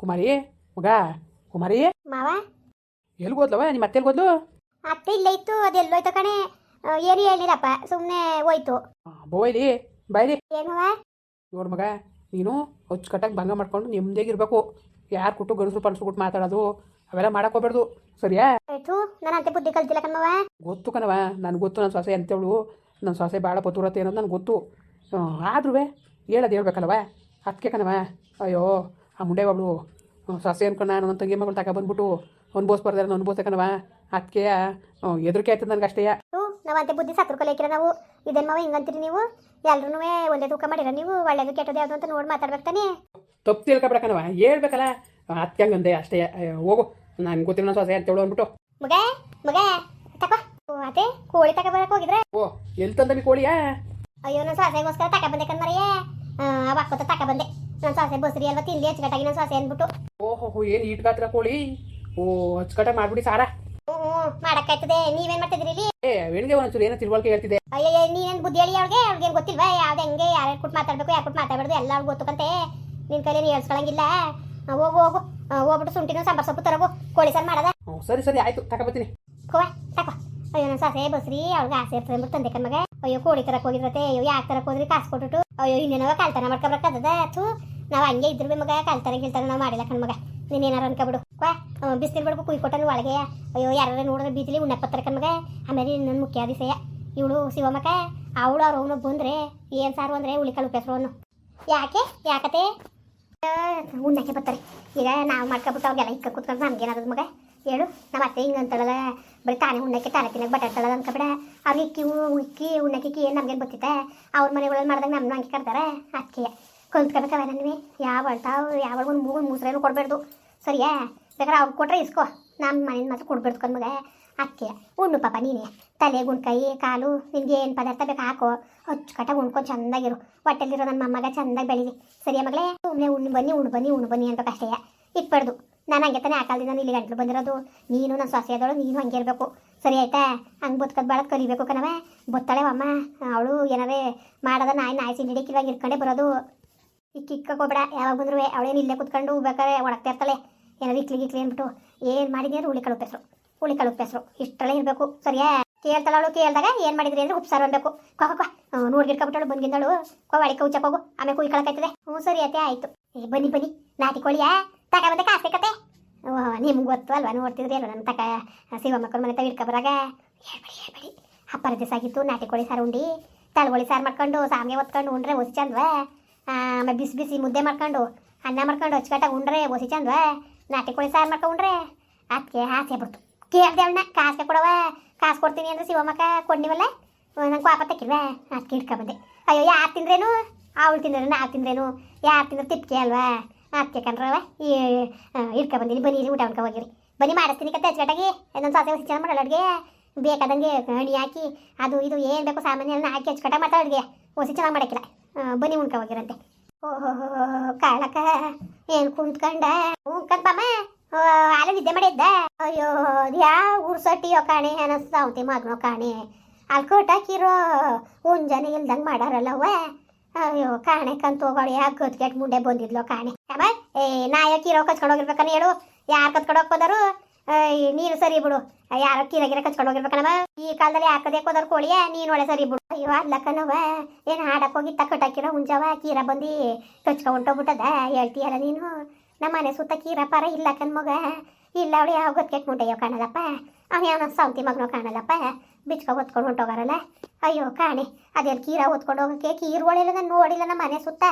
ಕುಮಾರಿ ಮಗ ಕುಮಾರಿ ಮಾವ? ಎಲ್ಲಿ ಓದ್ಲವ ನಿಮ್ಮ ಅತ್ತೆ ಓದ್ಲು ಅತ್ತೆ ಇಲ್ಲ ಇತ್ತು ಅದೆಲ್ಲೋಯ್ತು ಕಣೆ? ಏನು ಹೇಳಿರಪ್ಪ ಸುಮ್ಮನೆ ಹೋಯ್ತು. ಬೋಯ್ಲಿ ಬಾಯ್ಲಿ ಏನು ನೋಡು ಮಗ ನೀನು ಅಚ್ಚುಕಟ್ಟಾಗಿ ಭಂಗ ಮಾಡ್ಕೊಂಡು ನೆಮ್ಮದಿಯಾಗಿರ್ಬೇಕು ಯಾರು ಕೊಟ್ಟು ಗಣಸು ಪಣಸರು ಕೊಟ್ಟು ಮಾತಾಡೋದು ಅವೆಲ್ಲ ಮಾಡಕ್ ಹೋಗ್ಬಾರ್ದು ಸರಿಯಾ? ಆಯ್ತು ನಾನು ಅಂತೆ ಬುದ್ಧಿ ಕಲ್ತಿಲ್ಲ ಕಣವ ಗೊತ್ತು ಕಣವ ನನಗೆ ಗೊತ್ತು ನನ್ನ ಸೊಸೆ ಅಂತೇಳು ನನ್ನ ಸೊಸೆ ಭಾಳ ಪತುರತೆ ಅನ್ನೋದು ನನಗೆ ಗೊತ್ತು. ಆದ್ರೂ ಹೇಳೋದು ಹೇಳ್ಬೇಕಲ್ವ? ಅದಕ್ಕೆ ಕಣವ ಅಯ್ಯೋ ಆ ಮುಂಡೆ ಅವಳು ಸೊಸೆ ಅನ್ಕೊಂಡು ನಾನು ನನ್ನ ತಂಗಿ ಮಗಳು ತಗೊಬಂದ್ಬಿಟ್ಟು ಅನ್ಬೋಸ್ಬಾರ್ದಾರ ಅನ್ಬೋಸೆ ಕಣವ ಅದಕ್ಕೆ ಎದುರಿಕೆ ಆಯ್ತದ ನನಗೆ ಅಷ್ಟೇ. ನಾವು ಅದೇ ಬುದ್ಧಿ ಸತ್ರ ಕೊಲೈಕಿರ ನಾವು. ಇದೇನು ಮಾವ ಹಿಂಗಂತೀರಿ ನೀವು? ಎಲ್ರೂ ಒಂದೇ ತೂಕ ಮಾಡಿರ ನೀವು? ಒಳ್ಳೇದು ಕೆಟ್ಟದ್ದು ಯಾವುದು ಅಂತ ನೋಡಿ ಮಾತಾಡ್ಬೇಕು ತಾನೇ? ತಪ್ಪು ತಿಳ್ಕೊಬೇಕನವ ಹೇಳ್ಬೇಕಲ್ಲ. ಅದಕ್ಕೆ ಹಂಗಂದೆ ಅಷ್ಟೇ. ಹೋಗು. ನನ್ಗೆ ಗೊತ್ತಿಲ್ಲ ಸೊಸೆ ಸೊಸೆ ಅಂತೇಳು ಅಂದ್ಬಿಟ್ಟು. ಮಗ ಮಗ ತಕ. ಅತ್ತೆ ಕೋಳಿ ತಕ ಹೋಗಿದ್ರೆ? ಓ ಎಲ್ಲಿ ತಂದವಿ ಕೋಳಿಯಾ? ಅಯ್ಯೋ ನಾನು ಸಾಸೆಗೋಸ್ಕರ ತಕ ಬಂದೆ ಕಣ್ಮರಯ್ಯ ಅವಾಕೋತ ತಕ ಬಂದೆ. ನನ್ನ ಸಾಸೆ ಬಸ್ರಿ ಅಲ್ವಾ ತಿಂಡಿ ಹಚ್ಚಗಟ್ಟಾಗಿ ನನ್ನ ಸಾಸೆ ಅಂದ್ಬಿಟ್ಟು. ಓಹೋ ಏನು ಈಟ್ ಗಾತ್ರ ಕೋಳಿ? ಓ ಹಚ್ಚಗಟ್ಟ ಮಾಡ್ಬಿಡಿ ಸಾರ. ಹ್ಞೂ ಮಾಡಕ್ಕಾಯ್ತದೆ. ನೀವೇನ್ ಮಾಡ್ತಿದ್ರಿ ಇಲ್ಲಿ? ಏ ವೆಣ್ಗೆ ಒಂಚೂರು ಏನೋ ತಿಳುವಳಿಕೆ ಹೇಳ್ತಿದೆ ಅಯ್ಯಯ್ಯ ನೀನೇನು ಬುದ್ಧಿ ಹೇಳಿ ಅವ್ಳಿಗೆ ಅವ್ಳಿಗೆ ಏನ್ ಗೊತ್ತಿಲ್ವಾ ಯಾವ್ದು ಹೆಂಗೆ ಯಾರು ಕೊಟ್ಟು ಮಾತಾಡ್ಬೇಕು ಯಾರು ಕೊಟ್ಟು ಮಾತಾಡ್ಬಾರ್ದು ಎಲ್ಲ ಅವ್ಳಿಗೆ ಗೊತ್ತುಕಂತೆ ನಿನ್ ಕೈಲಿ ನೀ ಹೇಳ್ಸ್ಕೊಳಂಗಿಲ್ಲ ಹೋಗು ಹೋಗು ಹೋಗ್ಬಿಟ್ಟು ಸುಂಟಿನ ಸಾಂಬಾರ್ ಸೊಪ್ಪು ತರಗು ಕೋಳಿ ಸಾರು ಮಾಡದ ಸರಿ ಸರಿ ಆಯ್ತು ತಗೊಬತ್ತೀನಿ ಕೋವ ತಕೋ ಅಯ್ಯೋ ನನ್ನ ಸಾಸೆ ಬಸ್ರಿ ಅವ್ಳಿಗೆ ಆಸೆ ಇರ್ತದೆ ಅಂದ್ಬಿಟ್ಟು ತಂದೆ ಕಣ್ಮಗ ಅಯ್ಯೋ, ಕೋಳಿ ತರಕ್ ಹೋಗಿದ್ರತೆ. ಅಯ್ಯೋ, ಯಾಕೆ ತರಕ್ ಹೋದ್ರಿ? ಕಾಸು ಕೊಟ್ಬಿಟ್ಟು ಅಯ್ಯೋ, ಇನ್ನೇನವ ಕಾಲ್ತನ ಮಾಡ್ಕೊಬರ್ಕದ ಥೂ, ನಾವು ಹಂಗೆ ಇದ್ರು ಮಗ, ಕಾಲ್ತನ ಗಿಲ್ತಾರ ನಾವು ಮಾಡಿಲ್ಲ ಕಣ್ಮಗ ನೀನು ಏನಾರು ಅನ್ಕೊಬಿಡು. ಕ್ವಾ ಬಿಸಿಲು ಬಿಡ್ಬೇಕು ಕುಯ್ ಕೊಟ್ಟನು ಒಳಗೆ. ಅಯ್ಯೋ ಯಾರು ನೋಡಿದ್ರೆ ಬೀದಿಲಿ ಉಣ್ಣಕ್ಕೆ ಬರ್ತಾರೆ ಕಣ್ಮಗ ಆಮೇಲೆ ನನ್ನ ಮುಖ್ಯ ದಿಸೆಯ ಇವಳು ಶಿವಮಕ್ಕ ಅವಳು ಅವ್ರು ಅವನು ಬಂದ್ರೆ ಏನು ಸಾರು ಅಂದ್ರೆ ಹುಳಿ ಕಾಳು ಅವನು. ಯಾಕೆ? ಯಾಕತೆ? ಉಣ್ಣಕ್ಕೆ ಬರ್ತಾರೆ. ಈಗ ನಾವು ಮಾಡ್ಕೊಬಿಟ್ಟು ಅವ್ರಿಗೆಲ್ಲ ಇಕ್ಕ ಕೂತ್ಕೊಂಡು ನಮ್ಗೇನಾದ್ರು ಮಗ? ಹೇಳು. ನಮ್ಮ ಅತ್ತೆ ಹಿಂಗೆ ಅಂತಳಲ್ಲ. ಬರೀ ತಾನೇ ಉಣ್ಣಕ್ಕೆ ತಾನೇ ತಿನ್ನಕ್ಕೆ ಬಟಾಡ್ತಾಳಲ್ಲ ಅನ್ಕೊಬೇಡ ಅವ್ರಿಗೆ ಇಕ್ಕಿ ಉಕ್ಕಿ ಇಕ್ಕಿ ಉಣ್ಣಕ್ಕೆ ಇಕ್ಕಿ ಏನು ನಮ್ಗೇನು ಗೊತ್ತಿತ್ತೆ? ಅವ್ರ ಮನೆಗಳಲ್ಲಿ ಮಾಡಿದಾಗ ನಮ್ಮನ್ನ ಹಂಗೆ ಕರ್ತಾರೆ ಅಕ್ಕಿಯ ಕಲ್ತ್ಕೋಬೇಕವ ನನಗೆ. ಯಾವ ಅಳ್ತಾವ್ ಯಾವಾಗ ಒಂದು ಮೂಗು ಮುಸ್ರೇನು ಕೊಡಬಾರ್ದು ಸರಿಯಾ? ಬೇಕಾದ್ರೆ ಅವ್ರು ಕೊಟ್ರೆ ಇಸ್ಕೋ. ನಮ್ಮ ಮನೇನ ಮಾತ್ರ ಕೊಡ್ಬೇಡ್ದು ಕಣ್ಮಗ ಅಕ್ಕಿಯ ಉಣ್ಣು ಪಾಪ ನೀನೇ. ತಲೆ ಗುಣ್ಕಾಯಿ ಕಾಲು ನಿನಗೆ ಏನು ಪದಾರ್ಥ ಬೇಕು ಹಾಕೋ. ಅಚ್ಚುಕಟ್ಟಾಗಿ ಉಣ್ಕೊಂಡು ಚಂದಾಗಿರು. ಹೊಟ್ಟೆಲಿರೋ ನನ್ನ ಮೊಮ್ಮಗ ಚೆಂದಾಗಿ ಬೆಳೀಲಿ. ಸರಿಯಾ ಮಗಳೇ? ಸುಮ್ಮನೆ ಉಣ್ಣು ಬನ್ನಿ ಉಣ್ಣು ಬನ್ನಿ ಉಣ್ಣು ಬನ್ನಿ ಅಂತ ಕಷ್ಟಯ್ಯ ಇಟ್ಬಾರ್ದು. ನಾನು ಹಂಗೆ ತಾನೇ ನಾನು ಇಲ್ಲಿ ಗಂಟ್ಲು ಬಂದಿರೋದು. ನೀನು ನನ್ನ ಸೊಸೆ ಅದಳು ನೀನು ಹಂಗೆ ಇರಬೇಕು. ಸರಿ ಆಯ್ತಾ? ಹಂಗೆ ಬದುಕದ್ ಬಾಳದ್ ಕಲಿಬೇಕು ಕಣವೆ ಬತ್ತಾಳೆ ಅಮ್ಮ. ಅವಳು ಏನಾರೇ ಮಾಡದ ನಾಯಿ ನಾಯಿ ಸಿಂಡಿಡಿಕ್ ಇವಾಗ ಇರ್ಕೊಂಡೆ ಬರೋದು. ಇಕ್ಕ ಇಕ್ಕೋಬೇಡ ಯಾವಾಗ ಬಂದ್ರು ಅವಳೇನು ಇಲ್ಲೇ ಕುತ್ಕೊಂಡು ಬೇಕಾದ್ರೆ ಒಳಗ್ತಾ ಇರ್ತಾಳೆ. ಏನಾದ್ರು ಇಕ್ಲಿ ಗಿಕ್ಲಿ ಅಂದ್ಬಿಟ್ಟು ಏನು ಮಾಡಿದ್ರೆ ಹುಳಿ ಕಳು ಹೆಸರು. ಹುಳಿ ಕಳು ಹೆಸರು. ಇಷ್ಟರಲ್ಲೇ ಇರಬೇಕು. ಸರಿಯಾ? ಕೇಳ್ತಾಳ ಅವಳು. ಕೇಳಿದಾಗ ಏನು ಮಾಡಿದ್ರಿ ಅಂದ್ರೆ ಉಪ್ಸಾರು ಅನ್ಬೇಕು. ಕೊ ಕೊ ನೋಡ್ಗಿಟ್ಕೊಬಿಟ್ಟಳು ಬಂದಿಂದಳು ಕೊ ಒಳಗೆ ಹೋಗು. ಆಮೇಲೆ ಕುಯ್ ಕಳಕೈತದೆ ಹ್ಞೂ ಸರಿ ಅತ್ತೆ, ಆಯಿತು. ಏ, ಬನ್ನಿ ಬನ್ನಿ. ನಾಟಿ ಕೋಳಿಯಾ? ತಗೊಂಬಂದೆ ಕಾಸೆ ಕತೆ ನಿಮ್ಗೆ ಗೊತ್ತು ಅಲ್ವಾ? ನೋಡ್ತಿದ್ರೆ ಅಲ್ವ? ನನ್ನ ತಕ ಶಿವ ಮಕ್ಕಳ ಮನೆ ತಗ ಬರಾಗ? ಹೇಳ್ಬೇಡಿ ಹೇಳ್ಬೇಡಿ. ಅಪ್ಪರ ದಿವಸ ಆಗಿತ್ತು ನಾಟಿ ಕೋಳಿ ಸಾರು ಉಂಡಿ, ತಳಗೋಳಿ ಸಾರು ಮಾಡ್ಕೊಂಡು, ಸಾಮ್ಗೆ ಒತ್ಕೊಂಡು ಉಂಡ್ರೆ ಒಸಿ ಚಂದ್ವ. ಆಮೇಲೆ ಬಿಸಿ ಬಿಸಿ ಮುದ್ದೆ ಮಾಡ್ಕೊಂಡು, ಅನ್ನ ಮಾಡ್ಕೊಂಡು ಹಚ್ಕಟ್ಟಾಗ ಉಂಡ್ರೆ ಒಸಿ ಚಂದ್ವ. ನಾಟಿ ಕೋಳಿ ಸಾರು ಮಾಡ್ಕೊಂಡ್ರೆ ಅದಕ್ಕೆ ಆಸೆ ಬರ್ತು ಕೇಳ್ದೆ ಅವಳನ್ನ ಕಾಸಿಗೆ ಕೊಡವ ಕಾಸು ಕೊಡ್ತೀನಿ ಅಂದ್ರೆ ಶಿವಮಕ್ಕ ಕೊಡ್ನಿವಲ್ಲ ನಂಗೆ ಪಾಪ ತಕ್ಕಿಲ್ವ? ಅದಕ್ಕೆ ಇಟ್ಕೊಂಬಂದೆ ಅಯ್ಯೋ, ಯಾರು ತಿಂದ್ರೇನು? ಅವಳು ತಿಂದ್ರೆ ನಾವು ತಿಂದ್ರೇನು? ಯಾರು ತಿಂದ್ರೆ ತಿಪ್ಕೆ ಅಲ್ವಾ? ಅದಕ್ಕೆ ಕಣ್ರವ ಈ ಇಡ್ಕ ಬನ್ನಿ, ಇಲ್ಲಿ ಊಟ ಉಣ್ಕ ಹೋಗಿರಿ. ಬನ್ನಿ ಮಾಡಿಸ್ತೀನಿ ಕತ್ತೆ ನನ್ನ ಸಾಸಿವೆ ಹೊಸಿ ಚೆನ್ನಾಗಿ ಮಾಡಲ್ಲ ಅಡುಗೆ. ಬೇಕಾದಂಗೆ ಹಣಿ ಹಾಕಿ, ಅದು ಇದು ಏನು ಬೇಕು ಸಾಮಾನ್ಯ ಹಾಕಿ ಹಚ್ಕಟ್ಟ ಮಾಡ್ತಾಳೆ ಅಡುಗೆ. ಓಸಿ ಚೆನ್ನಾಗಿ ಮಾಡಕ್ಕಿಲ್ಲ. ಬನಿ ಬನ್ನಿ ಉಣ್ಕೊ ಹೋಗಿರಂತೆ ಓಹೋ ಕಾಳಕ ಏನು ಕುಂತ್ಕೊಂಡ? ಉಣ್ಕಂಡ್ ಬಾಮ ಅಲ್ಲ ನಿದ್ದೆ ಮಾಡಿದ್ದ? ಅಯ್ಯೋ ಯಾವ ಉರ್ಸಟ್ಟಿಯೋ ಕಾಣೆ, ಅನಸ್ತಾವತಿ ಮಗನೋ ಕಾಣೆ. ಅಲ್ಲಿ ಕೊಟ್ಟಾಕಿರೋ ಜನ ಇಲ್ದಂಗೆ ಮಾಡಾರಲ್ಲವ ಅಯ್ಯೋ, ಕಾಣೆ ಹೋಗೋಳು ಯಾಕೆ ಗದ್ಗೆಟ್ ಮುಂಡೆ ಬಂದಿದ್ಲೋ ಕಾಣೆ. ಅಮ್ಮ ಏ, ನಾಯ ಕಿರೋ ಕಚ್ಕೊಂಡು ಹೋಗಿರ್ಬೇಕನ್ನ ಹೇಳು. ಯಾರು ಕತ್ಕೊಂಡು ಹೋಗ್ಬೋದಾರು ನೀನು ಸರಿ ಬಿಡು. ಯಾರು ಕೀರ ಗಿರ ಕಚ್ಕೊಂಡು ಈ ಕಾಲದಲ್ಲಿ ಯಾಕದೇ ಹೋದರ್ ಕೋಳಿಯ? ನೀನು ಒಳ್ಳೆ ಸರಿ ಬಿಡು. ಅಯ್ಯೋ ಅಲ್ಲಕ್ಕನವ ಏನು ಹಾಡಕ್ಕೆ ಹೋಗಿ ತಕ್ಕ ಕಟ್ಟಾಕಿರೋ ಮುಂಜಾವ ಕೀರ ಬಂದು ಕಚ್ಕೊಂಡು ಹೊಂಟೋಗ್ಬಿಟ್ಟದ ಹೇಳ್ತೀಯಲ್ಲ ನೀನು? ನಮ್ಮ ಮನೆ ಸುತ್ತ ಕೀರ ಪಾರ ಇಲ್ಲ ಕನ್ಮಗ ಇಲ್ಲ, ಅವಳು ಯಾವ ಗೊತ್ಕೆಟ್ ಮುಂಡೆಯೋ ಕಾಣಲ್ಲಪ್ಪ. ಅವ್ನು ಯಾವ ಸೌಂತಿ ಮಗನೋ ಕಾಣಲ್ಲಪ್ಪ. ಬಿಚ್ಕೊ ಹೊತ್ಕೊಂಡು ಹೊಂಟೋಗಾರಲ್ಲ? ಅಯ್ಯೋ ಕಾಣೆ, ಅದೇನು ಕೀರ ಹೊತ್ಕೊಂಡು ಹೋಗಕ್ಕೆ? ಕೀರ್ಗಳಿಲ್ಲ ನಾನು ನೋಡಿಲ್ಲ ನಮ್ಮ ಮನೆ ಸುತ್ತ.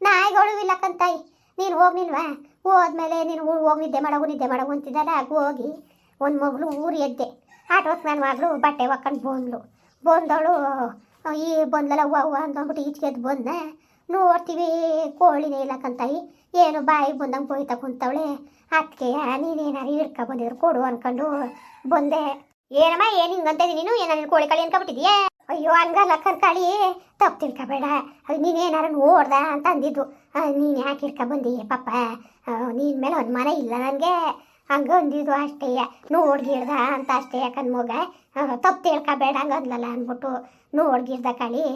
ನಾಯಿಗಳು ಇಲ್ಲ ಕಂತಾಯಿ ನೀನು ಹೋಗಿ ನಿಲ್ವಾ ಹೋದ್ಮೇಲೆ ನೀನು ಹೋಗಿ ನಿದ್ದೆ ಮಾಡೋಗು ನಿದ್ದೆ ಮಾಡೋಗು ಅಂತಿದ್ದಲ್ಲ? ಆಗ ಹೋಗಿ ಒಂದು ಮಗಳು ಊರು ಎದ್ದೆ. ಆಟೋಸ್ ನಾನು ಮಗಳು ಬಟ್ಟೆ ಹಾಕೊಂಡು ಬಂದ್ಲು. ಬಂದವಳು ಈ ಬಂದ್ಲಲ್ಲ ಹೂವು ಹೂವು ಅಂದ್ಬಿಟ್ಟು ಈಚೆಗೆ ಎದ್ದು ಬಂದ ನೋಡ್ತೀವಿ, ಕೋಳಿನೇ ಇಲ್ಲ ಕಂತಾಯಿ ಏನು ಬಾಯಿ ಬಂದಂಗೆ ಬೋಯ್ತಾ ಕುಂತವಳೆ. ಅದಕ್ಕೆ ನೀನೇನಾರು ಹಿಡ್ಕೊ ಬಂದಿದ್ರು ಕೊಡು ಅಂದ್ಕೊಂಡು ಬಂದೆ. ಏನಮ್ಮ, ಏನು ಹಿಂಗಂತ ನೀನು? ಏನಾರ ಕೋಳಿ ಕಳಿ ಅನ್ಕೊಬಿಟ್ಟಿದ್ಯಾ ಅಯ್ಯೋ ಹಂಗಲ್ಲ ಕರ್ಕಾಳಿ ತಪ್ಪು ತಿಳ್ಕೊಬೇಡ. ಅದು ನೀನೇನಾರು ನೋಡ್ದ ಅಂತ ಅಂದಿದ್ದು. ನೀನು ಯಾಕೆ ಇರ್ಕ ಬಂದಿ ಪಾಪ ನಿನ್ನ ಮೇಲೆ ಒಂದು ಮನೆ ಇಲ್ಲ ನನಗೆ. ಹಂಗ ಅಂದಿದ್ದು ಅಷ್ಟೇ. ನೋಡ್ಗಿಡ್ದ ಅಂತ ಅಷ್ಟೇ ಯಾಕಂದ್ ಮಗ? ತಪ್ಪು ತಿಳ್ಕೊಬೇಡ ಹಂಗಂದ್ಲಲ್ಲ ಅಂದ್ಬಿಟ್ಟು ನೋಡ್ಗಿಡ್ದ ಕಳಿ.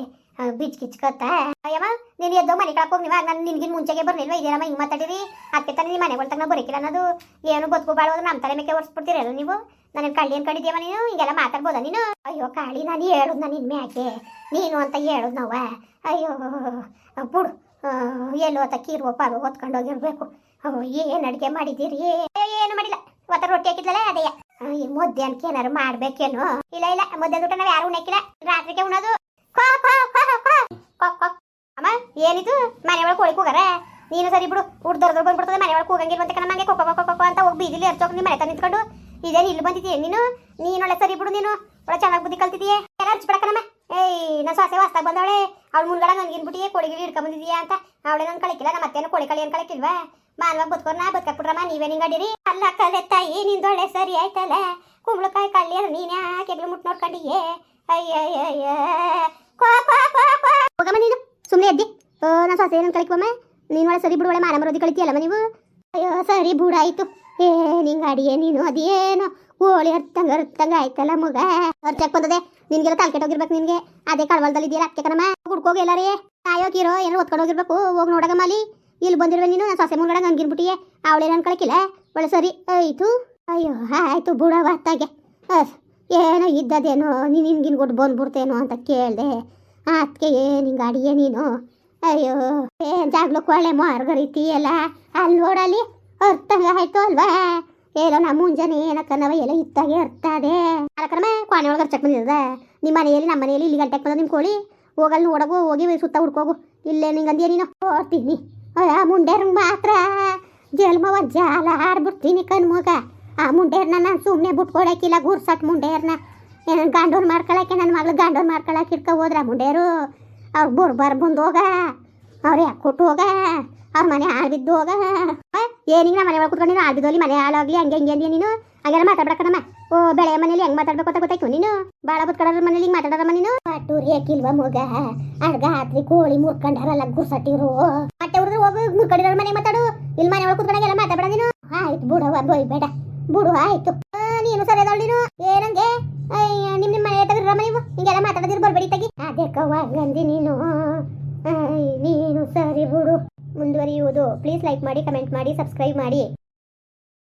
ಬಿಚ್ ಕಿಚ್ಕತ್ತ ಅಯ್ಯಮ್ಮ, ನೀನು ಎದ್ದೋ ಮನೆ ಕಳಕ್ ಹೋಗಿ ನೀವಾಗ ನಾನು ನಿನ್ಗಿನ್ ಮುಂಚೆಗೆ ಬರ್ಲಿಲ್ವಾ? ಇದೇನಮ್ಮ, ಹಿಂಗೆ ಮಾತಾಡಿರಿ? ಅದಕ್ಕೆ ತಾನೇ ನಿಮ್ಮ ಮನೆಗಳ ತನಕ ಬರೋಕಿಲ್ಲ ಅನ್ನೋದು. ಏನು ಬದುಕು ಬಾಳೋದು ನಮ್ಮ ತಲೆ ಮೇಲೆ ಒರ್ಸ್ಬಿಡ್ತೀರಲ್ಲ ನೀವು? ನಾನು ಕಳ್ಳಿ ಕಡಿದ್ಯಮ್ಮ ನೀನು, ಹಿಂಗೆಲ್ಲ ಮಾತಾಡ್ಬೋದ ನೀನು? ಅಯ್ಯೋ ಕಾಳಿ, ನಾನು ಹೇಳುದು ನಾನು ಇನ್ಮೆ ಯಾಕೆ ನೀನು ಅಂತ ಹೇಳುದು ನಾವ? ಅಯ್ಯೋ, ಬುಡು. ಎಲ್ಲೋ ಅಂತ ಕೀರು ಪಾರು ಹೊತ್ಕೊಂಡು ಹೋಗಿರ್ಬೇಕು. ಏನು ಅಡುಗೆ ಮಾಡಿದ್ದೀರಿ? ಏನು ಮಾಡಿಲ್ಲ. ಒತ್ತ ರೊಟ್ಟಿ ಹಾಕಿದ್ಲಲ್ಲ ಅದೇ. ಈ ಮಧ್ಯಾಹ್ನಕ್ಕೆ ಏನಾರು ಮಾಡ್ಬೇಕೇನು? ಇಲ್ಲ ಇಲ್ಲ ಮಧ್ಯಾಹ್ನ ಊಟ ನಾವು ಯಾರು ಉಣ್ಣಕ್ಕಿಲ್ಲ ರಾತ್ರಿಗೆ ಉಣೋದು. ಅಮ್ಮ, ಏನಿದು? ಮನೆ ಒಳಗೆ ಕೋಳಿ ಕೂಗಾರ? ನೀನು ಸರಿ ಬಿಡು. ಉಡ್ದರ್ದು ಬಂದ್ಬಿಡ್ತದೆ, ಮನೆ ಒಳಗೆ ಕೂಗಂಗಿಲ್ಲ ಅಂತ ನಮಗೆ ಕೊಕ್ಕ ಕೊಕ್ಕ ಅಂತ ಹೋಗಿ ಬೀದಿಲಿ ಹರ್ಚೋಗಿ ನಿಮ್ಮ ಮನೆ ತಂದು ನಿಂತ್ಕೊಂಡು ಇದೇನು ಇಲ್ಲಿ ಬಂದಿದ್ದೀಯ? ನೀನು? ನೀನೊಳ್ಳೆ ಸರಿ ಬಿಡು ನೀನು. ಒಳ್ಳೆ ಚೆನ್ನಾಗಿ ಬುದ್ಧಿ ಕಲ್ತಿದೀಯ ಎಲ್ಲ ಹಚ್ಬಿಡಕನಮ್ಮ ಏಯ್ ನನ್ನ ಸೊಸೆ ಹೊಸ್ತಾಗ ಬಂದವಳೆ. ಅವ್ಳು ಮುನ್ಗಡ ನನ್ಗಿನ್ಬಿಟ್ಟಿಯೇ ಕೋಳಿಗಿಲಿ ಹಿಡ್ಕೊಂಡ್ ಬಂದಿದೀಯ ಅಂತ. ಅವಳೆ ನನ್ ಕಳಿಕಿಲ್ಲ ನಮ್ಮ ಅತ್ತೇನು ಕೋಳಿ ಕಳಿ ಏನ್ ಕಳಿಕಿಲ್ವಾ? ಮಾನವಾಗ ಬದುಕೋರ್ ನಾ ಬದುಕಬಿಟ್ರಮ್ಮ ನೀವೇ ನಿಂಗಡಿರಿ ಅಲ್ಲ ಕಲೆ ತಾಯಿ ನಿಂದೊಳ್ಳೆ ಸರಿ ಆಯ್ತಲ್ಲ? ಕುಂಬಳಕಾಯಿ ಕಳ್ಳಿ ಅದು ನೀನೇ ಯಾಕೆ ಮುಟ್ ನೋಡ್ಕೊಂಡಿಯೇ? ಅಯ್ಯಯ್ಯಯ್ಯ. ಹೋಗಮ್ಮ ನೀನು. ಸುಮ್ಮನೆ ಎದ್ದಿ. ನನ್ನ ಸೊಸೆ ಏನಂತ ಕಳಿಕಮ್ಮ ನೀನು ಒಳ್ಳೆ ಸರಿ ಬಿಡು ಒಳ್ಳೆ ಮಾನ ಮರೋದಿ ಕಳಿತೀಯಲ್ಲಮ್ಮ ನೀವು? ಅಯ್ಯೋ, ಸರಿ ಬುಡಾಯ್ತು. ಏ, ನಿಂಗೆ ಅಡಿಯೇ ನೀನು, ಅದೇನು ಕೋಳಿ ಅರ್ಥಂಗ ಅರ್ಥಂಗ ಆಯ್ತಲ್ಲ ಮಗ. ಅರ್ಥಕ್ಕೆ ಬಂದದೆ, ನಿನ್ಗೆಲ್ಲ ತಲೆ ಕೆಟ್ಟೋಗಿರ್ಬೇಕು ನಿನ್ಗೆ. ಅದೇ ಕಳವಲ್ದಲ್ಲಿ ಇದೆಯಲ್ಲ ಅಕ್ಕ ಕಣಮ್ಮ? ಹುಡ್ಕೋಗಿ ರೀ ಕಾಯೋಕಿರೋ ಏನೋ ಹೊತ್ಕೊಂಡು ಹೋಗಿರ್ಬೇಕು. ಹೋಗಿ ನೋಡಗ ಮಾಲಿ. ಇಲ್ಲಿ ಬಂದಿರುವೆ ನೀನು, ನಾನು ಸೊಸೆ ಮುಂಗಡ ನನ್ಗಿನ್ಬಿಟ್ಟಿಯೇ ಅವಳೇನು ಅನ್ಕೊಳಕಿಲ್ಲ ಒಳ್ಳೆ ಸರಿ, ಆಯ್ತು. ಅಯ್ಯೋ, ಆಯ್ತು ಬುಡವ ಅತ್ತಾಗೆ. ಏನೋ ಇದ್ದದೇನೋ, ನೀನು ನಿನ್ಗಿನ್ ಕೊಟ್ಟು ಬಂದ್ಬಿಡ್ತೇನೋ ಅಂತ ಕೇಳಿದೆ. ಅದಕ್ಕೆ ಏನು ಹಿಂಗೆ ಅಡಿಗೆ ನೀನು? ಅಯ್ಯೋ ಏನ್ ಜಾಗ್ಲಕ್ಕೆ ಒಳ್ಳೆ ಎಲ್ಲ ಅಲ್ಲಿ ನೋಡಲ್ಲಿ. ಅರ್ಥಂಗ ಆಯ್ತು ಅಲ್ವಾ? ಏನೋ ನಮ್ಮ ಮುಂಜಾನೆ ಏನಕ್ಕ ನಾವ ಎಲ್ಲ ಇತ್ತಾಗೆ ಅರ್ಥದೆ ಅಲ್ಲಕ್ರಮ ಕೊನೆ ಒಳಗೆ ಅರ್ಚಕ್ ಬಂದಿರದ ನಿಮ್ಮ ಮನೆಯಲ್ಲಿ, ನಮ್ಮ ಮನೆಯಲ್ಲಿ ಇಲ್ಲಿ ಗಂಟೆಗೆ ಬಂದ ನಿಮ್ಮ ಕೋಳಿ? ಹೋಗಲ್ಲಿ ನೋಡಗು ಹೋಗಿ ಸುತ್ತ ಹುಡ್ಕೋಗು. ಇಲ್ಲೇ ನಿಂಗಂದಿಯ ನೀನು? ಓಡ್ತೀನಿ ಆ ಮುಂಡೇರ್ ಮಾತ್ರ. ಜಲ್ಮ ಒಂದ್ ಜಾಲ ಆಡ್ಬಿಡ್ತೀನಿ ಕಣ್ಮಗ ಆ ಮುಂಡೇರ್ನ ನಾನು ಸುಮ್ಮನೆ ಬಿಟ್ಕೊಡಕ್ಕಿಲ್ಲ ಗುರ್ಸಟ್ ಮುಂಡೇರ್ನ. ಏನ ಗಾಂಡೋರ್ ಮಾಡ್ಕೊಳಕ್ಕೆ ನನ್ನ ಮಗಳು ಗಾಂಡೋರ್ ಮಾಡ್ಕೊಳಕ್ಕೆ ಇಟ್ಕೊ ಹೋದ್ರ ಮುಂಡೇರು. ಅವ್ರು ಬುರ್ಬಾರ್ ಬಂದು ಹೋಗ. ಅವ್ರು ಯಾಕೆ ಕೊಟ್ಟು ಹೋಗ? ಅವ್ರ ಮನೆ ಆಳ್ಬಿದ್ದು ಹೋಗ. ಏನಿಗೆ ನಮ್ಮ ಮನೆ ಒಳಗೆ ಕುತ್ಕೊಂಡು ಆಳ್ಬಿದ್ದು ಅಲ್ಲಿ ಮನೆ ಹಾಳಾಗ್ಲಿ, ಹಂಗೆ ಹಿಂಗೆ ಅಂದ್ಯ ನೀನು? ಹಂಗೆಲ್ಲ ಮಾತಾಡ್ಬೇಕಮ್ಮ ಓ, ಬೆಳೆ ಮನೇಲಿ ಹೆಂಗ್ ಮಾತಾಡ್ಬೇಕು ಅಂತ ಗೊತ್ತಾಯ್ತು ನೀನು ಬಾಳ ಬದುಕಡೋದ್ರ ಮನೇಲಿ ಹಿಂಗ್ ಮಾತಾಡೋರಮ್ಮ ನೀನು? ಅಟ್ಟು ರೇಕಿಲ್ವ ಮಗ? ಅಡ್ಗ ಹಾತ್ರಿ ಕೋಳಿ ಮುರ್ಕೊಂಡಾರಲ್ಲ ಗುರ್ಸಟ್ಟಿರು ಮತ್ತೆ ಅವ್ರದ್ದು ಹೋಗಿ ಮುರ್ಕೊಂಡಿರೋ ಮನೆ ಮಾತಾಡು. ಇಲ್ಲಿ ಮನೆ ಒಳಗೆ ಕುತ್ಕೊಂಡಾಗೆಲ್ಲ ಮಾತಾಡ ನೀನು. ಆಯ್ತು ಬುಡವ ಬೋಯ್ ಬೇಡ ಬಿಡು, ಆಯ್ತು. ನೀನು ಸರಿ ಅದಳು ನೀನು? ಏನಂಗೆ? ನಿಮ್ ನಿಮ್ ಮನೆ ತೆಗಿರಮ್ಮ ನೀವು? ಹಿಂಗೆಲ್ಲ ಮಾತಾಡೋದಿರ್ ಬರ್ಬೇಡಿ ತೆಗಿ. ಅದೇ ಗಂದಿ ನೀನು. ನೀನು ಸರಿ ಬಿಡು. ಪ್ಲೀಸ್ ಲೈಕ್ ಮಾಡಿ ಕಮೆಂಟ್ ಮಾಡಿ ಸಬ್ಸ್ಕ್ರೈಬ್ ಮಾಡಿ.